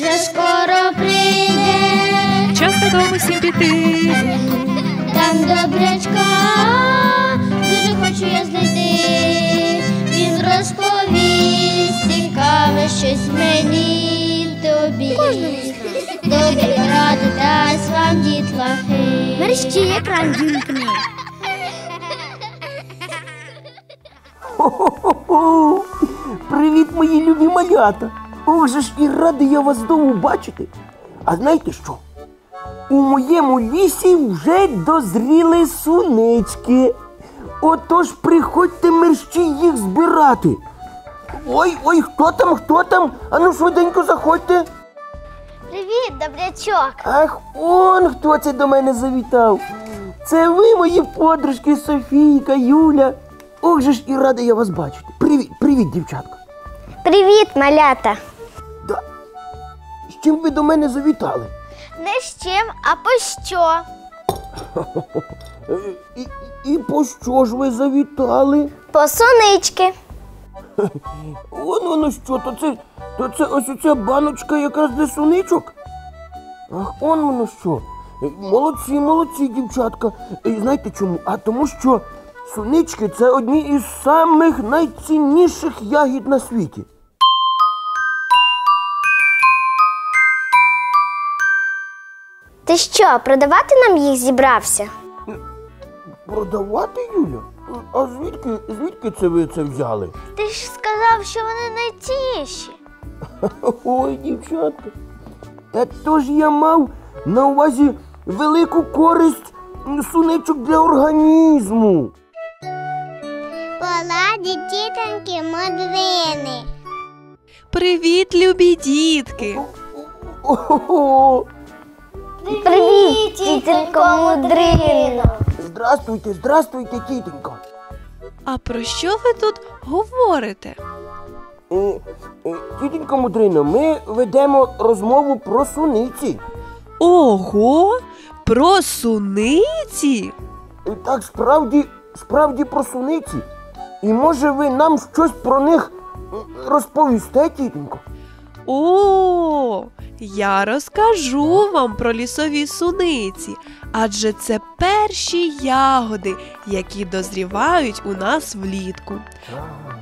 вже скоро прийде, Час додому всім піти. там добрячка, дуже хочу я знайти. Він розповість цікаве щось мені й тобі. Добрі ради дасть вам дітлахи. Мерщі екран. Хо-хо-хо! Привіт, мої любі малята! Ох ж і радий я вас знову бачити. А знаєте що? У моєму лісі вже дозріли сунички. Отож приходьте мерщі їх збирати. Ой, ой, хто там, хто там? Ану швиденько заходьте. Привіт, добрячок. Ах, он хто це до мене завітав. Це ви, мої подружки Софійка, Юля. Ох же ж і радий я вас бачити. Привіт, привіт, дівчатка. Привіт, малята. З чим ви до мене завітали? Не з чим, а по що? І, і по що ж ви завітали? По сонички. Вон воно що, то це, то це ось оця баночка якраз для суничок. Ах, он воно що. Молодці, молодці, дівчатка. І знаєте чому? А тому що сунички це одні із самих найцінніших ягід на світі. Ти що, продавати нам їх зібрався? Продавати, Юля? А звідки, звідки це ви це взяли? Ти ж сказав, що вони найцінніші. Ой, дівчатка. Та то ж я мав на увазі велику користь суничок для організму. Поладі тітоньки модрини. Привіт, любі дітки! Ого! Привіт, тітонько мудрино. Здрастуйте, здрастуйте, тітонько. А про що ви тут говорите? Е, е, Мудрино, ми ведемо розмову про суниці. Ого, про суниці? Е, Так, справді, справді про суниці. І може ви нам щось про них розповісте, тітонько? О, я розкажу вам про лісові суниці, адже це перші ягоди, які дозрівають у нас влітку.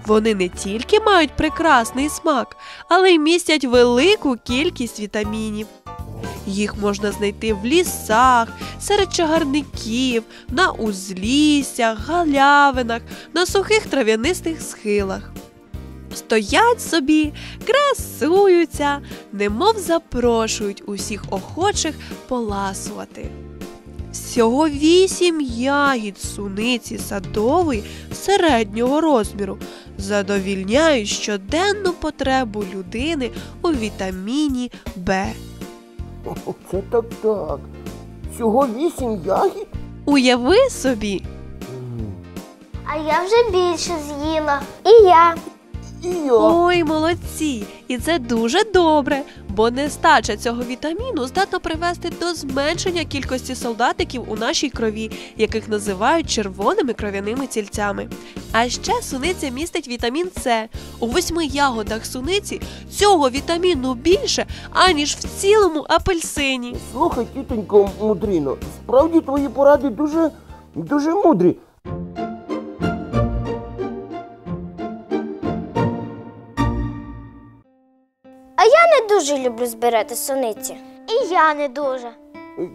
Вони не тільки мають прекрасний смак, але й містять велику кількість вітамінів. Їх можна знайти в лісах, серед чагарників, на узліссях, галявинах, на сухих трав'янистих схилах. Стоять собі, красуються, немов запрошують усіх охочих поласувати. Всього вісім ягід суниці садової середнього розміру задовільняють щоденну потребу людини у вітаміні Б. О, Це так так. Всього вісім ягід? Уяви собі, А я вже більше з'їла. І я. І я. ой, молодці! І це дуже добре, бо нестача цього вітаміну здатна привести до зменшення кількості солдатиків у нашій крові, яких називають червоними кров'яними тільцями. А ще суниця містить вітамін С. У восьми ягодах суниці цього вітаміну більше, аніж в цілому апельсині. Слухай, тітонько Мудріно, справді твої поради дуже, дуже мудрі. Не дуже люблю збирати сониці. І я не дуже.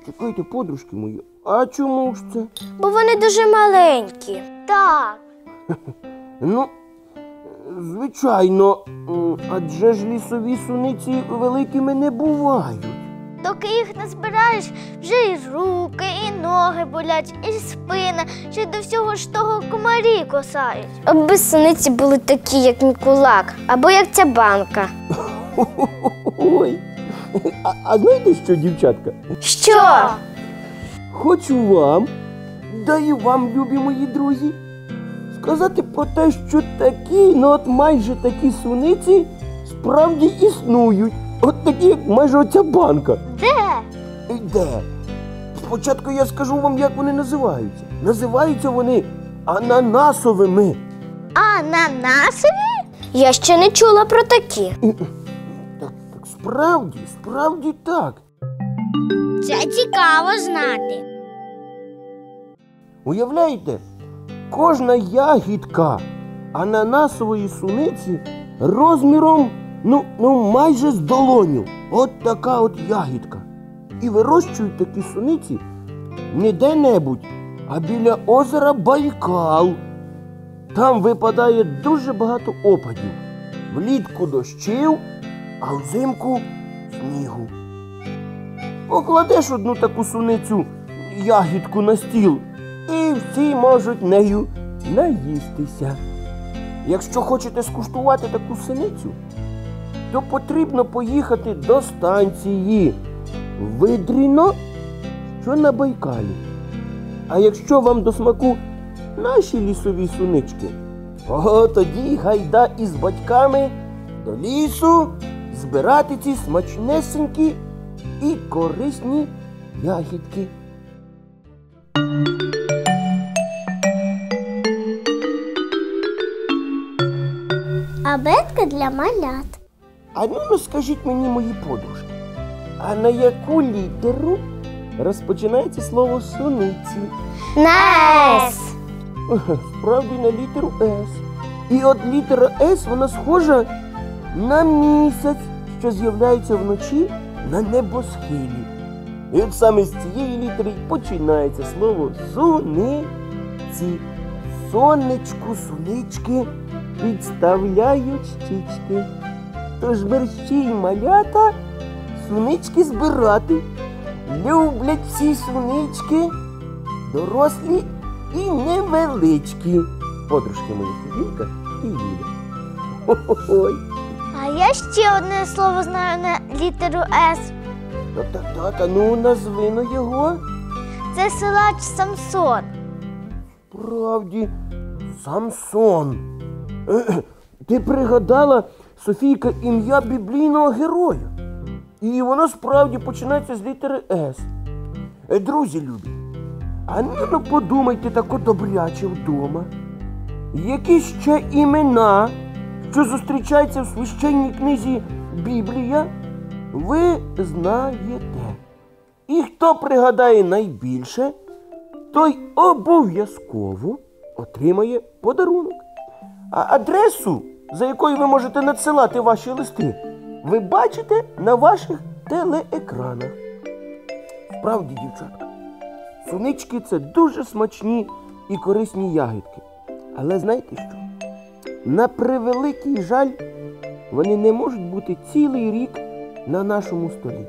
Чекайте, подружки мої, а чому ж це? Бо вони дуже маленькі. Так. Ну, звичайно, м, адже ж лісові суниці великими не бувають. Доки їх не збираєш, вже і руки, і ноги болять, і спина, ще й до всього ж того комарі косають. Аби суниці були такі, як мій кулак, або як ця банка. Ой. А, а знаєте що, дівчатка? Що? Хочу вам, да і вам, любі мої друзі, сказати про те, що такі, ну от майже такі суниці справді існують. От такі, як майже оця банка. Де? Де? Спочатку я скажу вам, як вони називаються. Називаються вони ананасовими. Ананасові? Я ще не чула про такі. Справді, справді так. Це цікаво знати. Уявляєте, кожна ягідка ананасової суниці розміром ну, ну майже з долоню. От така от ягідка. І вирощують такі суниці не де-небудь, а біля озера Байкал. Там випадає дуже багато опадів. Влітку дощів, а взимку снігу. Покладеш одну таку суницю ягідку на стіл, і всі можуть нею наїстися. Якщо хочете скуштувати таку синицю, то потрібно поїхати до станції Видріно, що на Байкалі. А якщо вам до смаку наші лісові сунички, о, тоді гайда із батьками до лісу збирати ці смачнесенькі і корисні ягідки. Абетка для малят. А ну скажіть мені, мої подружки, а на яку літеру розпочинається слово суниці? Нес. Справді на літеру С. І от літера С вона схожа на місяць, що з'являється вночі на небосхилі. І от саме з цієї літери починається слово суниці. Сонечку, сунички підставляють щічки. Тож мерщі й малята сунички збирати. Люблять всі сунички, дорослі і невеличкі. Подружки мої Фібілька і Юля. Ой, я ще одне слово знаю на літеру С. так, так, так, а ну назви на його. Це силач Самсон. Правді, Самсон. Е, Ти пригадала, Софійка, ім'я біблійного героя. І воно справді починається з літери С. Е, Друзі любі, а ну ну подумайте тако добряче вдома. Які ще імена, що зустрічаються в священній книзі Біблія, ви знаєте. І хто пригадає найбільше, той обов'язково отримає подарунок. А адресу, за якою ви можете надсилати ваші листи, ви бачите на ваших телеекранах. Справді, дівчатка, сунички це дуже смачні і корисні ягідки. Але знаєте що? На превеликий жаль, вони не можуть бути цілий рік на нашому столі.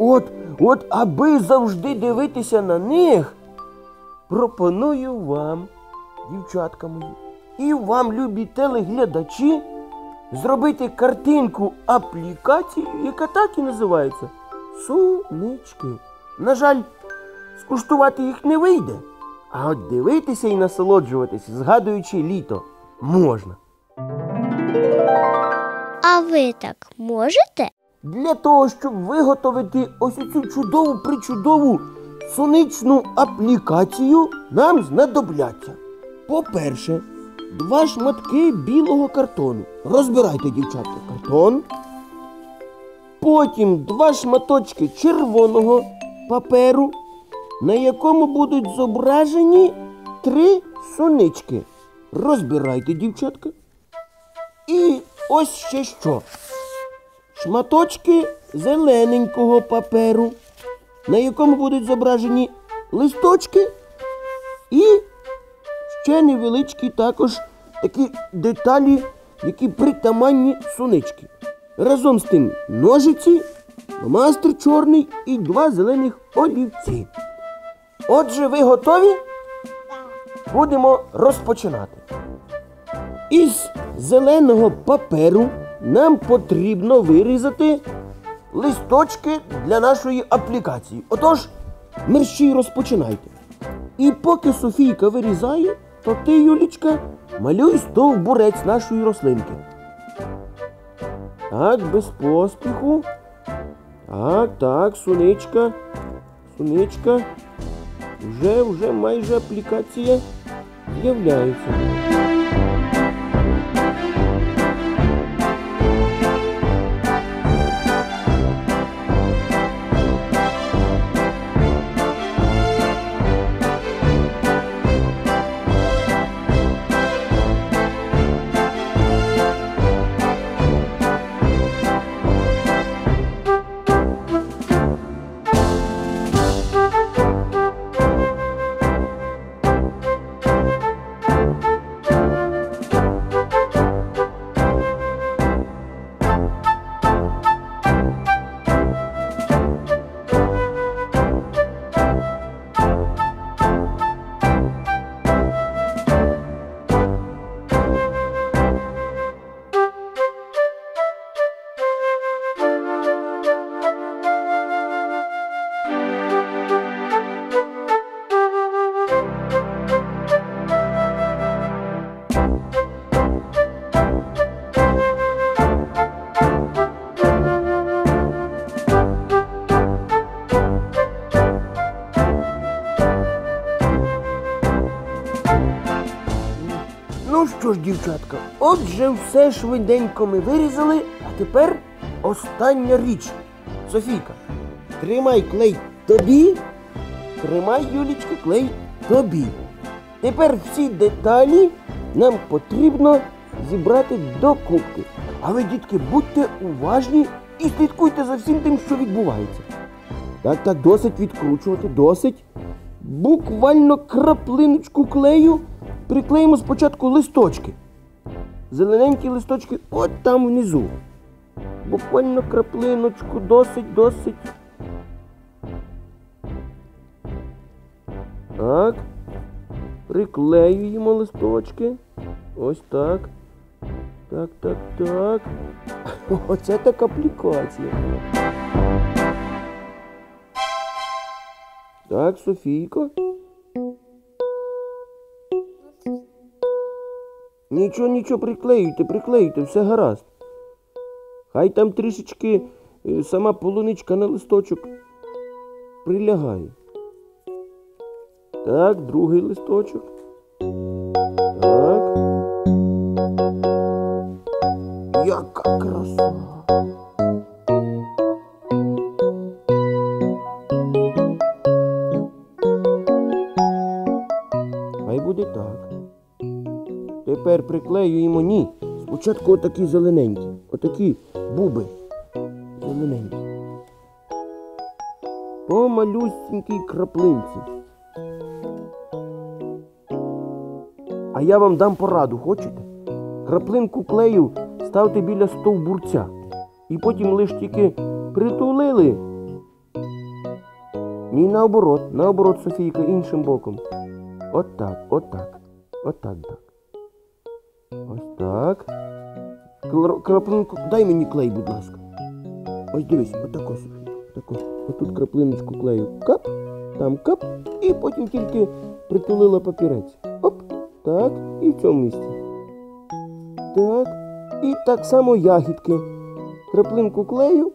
От, от, аби завжди дивитися на них, пропоную вам, дівчатка мої, і вам, любі телеглядачі, зробити картинку аплікації, яка так і називається Сунички. На жаль, скуштувати їх не вийде, а от дивитися і насолоджуватися, згадуючи літо, можна. А ви так можете? Для того, щоб виготовити ось цю чудову причудову соничну аплікацію, нам знадобляться. По-перше, два шматки білого картону. Розбирайте, дівчатка, картон. Потім два шматочки червоного паперу, на якому будуть зображені три сонички. Розбирайте, дівчатка. І ось ще що шматочки зелененького паперу, на якому будуть зображені листочки і ще невеличкі також такі деталі, які притаманні сунички. Разом з тим ножиці, мастер чорний і два зелених олівці. Отже, ви готові? Будемо розпочинати. Із зеленого паперу нам потрібно вирізати листочки для нашої аплікації. Отож, мерщій розпочинайте. І поки Софійка вирізає, то ти, Юлічка, малюй стовбурець нашої рослинки. Так, без поспіху. Так, так, суничка. Суничка. Вже, вже майже аплікація з'являється. Ну що ж, дівчатка, отже, все швиденько ми вирізали, а тепер остання річ. Софійка, тримай клей тобі, тримай, Юлічка, клей тобі. Тепер всі деталі нам потрібно зібрати докупки. А ви, дітки, будьте уважні і слідкуйте за всім тим, що відбувається. Так, так, досить відкручувати, досить. Буквально краплиночку клею приклеїмо спочатку листочки. Зелененькі листочки от там внизу. Буквально краплиночку, досить, досить. Так. Приклеюємо листочки. Ось так. Так, так, так. Оце так аплікація. Так, Софійко. Нічого, нічого, приклеюйте, приклеюйте, все гаразд. Хай там трішечки е, сама полуничка на листочок прилягає. Так, другий листочок. Приклеюємо ні. Спочатку отакі зелененькі. Отакі буби. Зелененькі. По малюсінькій краплинці. А я вам дам пораду, хочете? Краплинку клею ставте біля стовбурця. І потім лиш тільки притулили. Ні, наоборот, наоборот, Софійка, іншим боком. От так, от так. От так, так. Ось так. Краплинку. Дай мені клей, будь ласка. Ось дивись, отако, так. Отако. Отут краплиночку клею. Кап, там кап, і потім тільки притулила папірець. Оп, так, і в цьому місці. Так. І так само ягідки. Краплинку клею.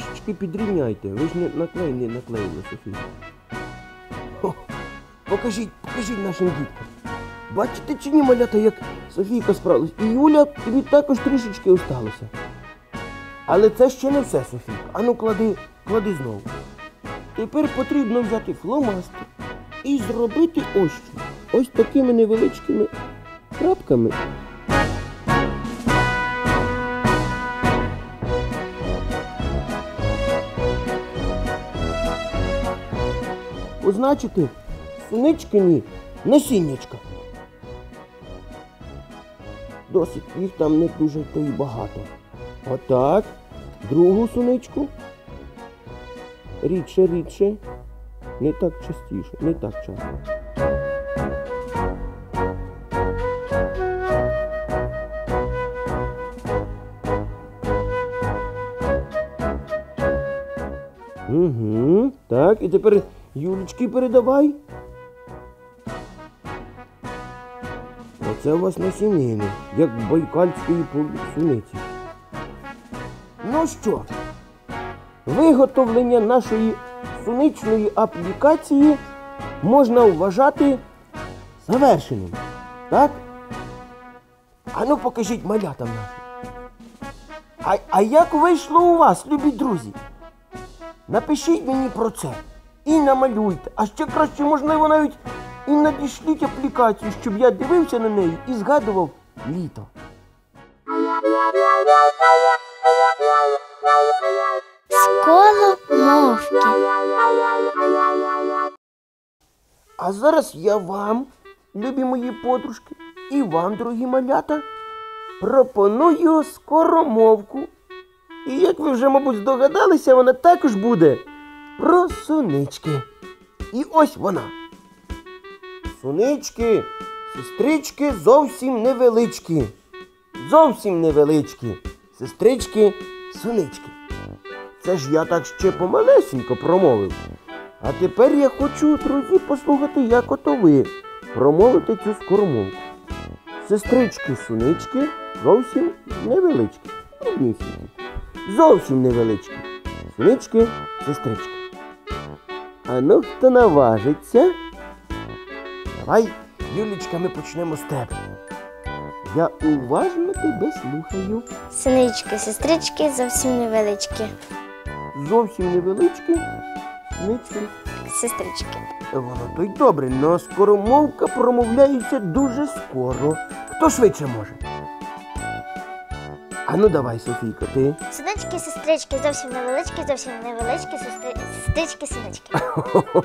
Трішечки підрівняйте. Ви ж не наклей наклеїли, Софія. Покажіть, покажіть нашим діткам. Бачите чи ні, малята, як Софійка справилась? І Юля тобі також трішечки осталося. Але це ще не все, Софійка. Ану клади, клади знову. Тепер потрібно взяти фломастер і зробити ось що. Ось такими невеличкими крапками. Позначити суничкині насіннячка. Досить їх там не дуже то й багато. Отак. Другу суничку. Рідше, рідше. Не так частіше, не так часто. Угу. Так, і тепер Юлечки передавай. Оце у вас насінини, як байкальської суниці. Ну що, виготовлення нашої суничної аплікації можна вважати завершеним. Так? А ну покажіть малятам нашим. А, а як вийшло у вас, любі друзі? Напишіть мені про це і намалюйте. А ще краще, можливо, навіть і надішліть аплікацію, щоб я дивився на неї і згадував літо. Сколомовки. А зараз я вам, любі мої подружки, і вам, дорогі малята, пропоную скоромовку. І як ви вже, мабуть, здогадалися, вона також буде про сунички. І ось вона. Сунички, сестрички зовсім невеличкі. Зовсім невеличкі. Сестрички, сунички. Це ж я так ще помалесенько промовив. А тепер я хочу, друзі, послухати, як ото ви промовите цю скоромовку. Сестрички, сунички зовсім невеличкі. Зовсім невеличкі. Сунички, сестрички. А ну хто наважиться? Давай, Юлічка, ми почнемо з тебе. Я уважно тебе слухаю. Синички, сестрички зовсім невеличкі. Зовсім невеличкі. Сунички. Сестрички. Воно то й добре, но скоромовка промовляється дуже скоро. Хто швидше може? А ну давай, Софійко, ти. Синички, сестрички зовсім невеличкі, зовсім невеличкі, сестри... сестрички, синички.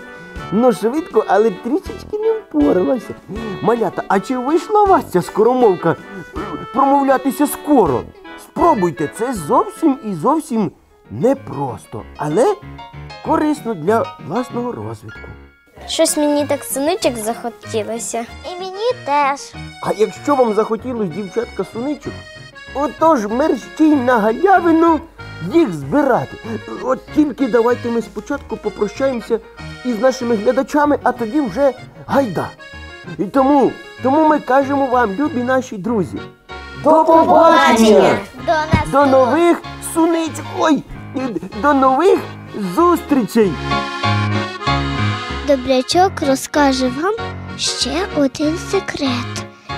Ну, швидко, але трішечки не впоралася. Малята, а чи вийшла у вас ця скоромовка е, промовлятися скоро? Спробуйте, це зовсім і зовсім непросто, але корисно для власного розвитку. Щось мені так синичок захотілося. І мені теж. А якщо вам захотілось дівчатка суничок, отож мерщій на галявину їх збирати. От тільки давайте ми спочатку попрощаємося із нашими глядачами, а тоді вже гайда. І тому, тому ми кажемо вам, любі наші друзі. До побачення! До. До нових суничок! Ой! До нових зустрічей! Добрячок розкаже вам ще один секрет.